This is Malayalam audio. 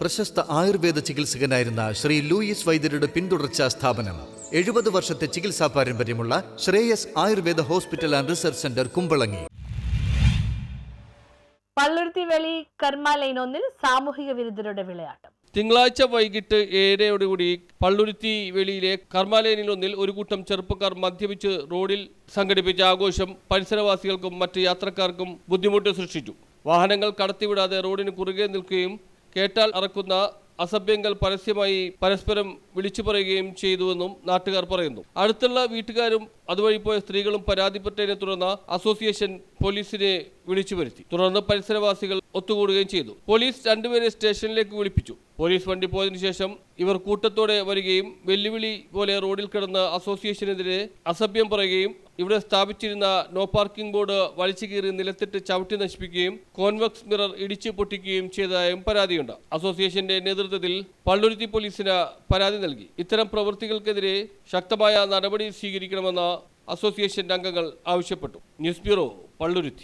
പ്രശസ്ത ആയുർവേദ ചികിത്സകനായിരുന്ന ശ്രീ ലൂയിസ് വൈദ്യരുടെ പിന്തുടർച്ചാ സ്ഥാപനം. എഴുപത് വർഷത്തെ ചികിത്സാ പാരമ്പര്യമുള്ള Shreyas Ayurveda hospital and research centre Kumbalangi. Palluruthy Veli കർമാലൈൻ ഒന്നിൽ സാമൂഹിക വിരുദ്ധരുടെ വിളയാട്ടം. തിങ്കളാഴ്ച വൈകിട്ട് ഏഴരയോടുകൂടി പള്ളുരുത്തി വെളിയിലെ കർമാലയനിൽ ഒന്നിൽ ഒരു കൂട്ടം ചെറുപ്പക്കാർ മദ്യപിച്ച് റോഡിൽ സംഘടിപ്പിച്ച ആഘോഷം പരിസരവാസികൾക്കും മറ്റ് യാത്രക്കാർക്കും ബുദ്ധിമുട്ട് സൃഷ്ടിച്ചു. വാഹനങ്ങൾ കടത്തിവിടാതെ റോഡിന് കുറുകെ നിൽക്കുകയും കേട്ടാൽ അറക്കുന്ന അസഭ്യങ്ങൾ പരസ്യമായി പരസ്പരം വിളിച്ചു പറയുകയും ചെയ്തുവെന്നും നാട്ടുകാർ പറയുന്നു. അടുത്തുള്ള വീട്ടുകാരും അതുവഴി പോയ സ്ത്രീകളും പരാതിപ്പെട്ടതിനെ തുടർന്ന് അസോസിയേഷൻ പോലീസിനെ വിളിച്ചു വരുത്തി. തുടർന്ന് പരിസരവാസികൾ ഒത്തുകൂടുകയും ചെയ്തു. പോലീസ് രണ്ടുപേരെ സ്റ്റേഷനിലേക്ക് വിളിപ്പിച്ചു. പോലീസ് വണ്ടി പോയതിനു ശേഷം ഇവർ കൂട്ടത്തോടെ വരികയും വെല്ലുവിളി പോലെ റോഡിൽ കിടന്ന അസോസിയേഷനെതിരെ അസഭ്യം പറയുകയും ഇവിടെ സ്ഥാപിച്ചിരുന്ന നോ പാർക്കിംഗ് ബോർഡ് വലിച്ചു കീറി നിലത്തിട്ട് ചവിട്ടി നശിപ്പിക്കുകയും കോൺവെക്സ് മിറർ ഇടിച്ചു പൊട്ടിക്കുകയും ചെയ്തതായും പരാതിയുണ്ട്. അസോസിയേഷന്റെ നേതൃത്വത്തിൽ പള്ളുരുത്തി പോലീസിന് പരാതി നൽകി. ഇത്തരം പ്രവൃത്തികൾക്കെതിരെ ശക്തമായ നടപടി സ്വീകരിക്കണമെന്ന് അസോസിയേഷൻ അംഗങ്ങൾ ആവശ്യപ്പെട്ടു. News bureau Palluruthy.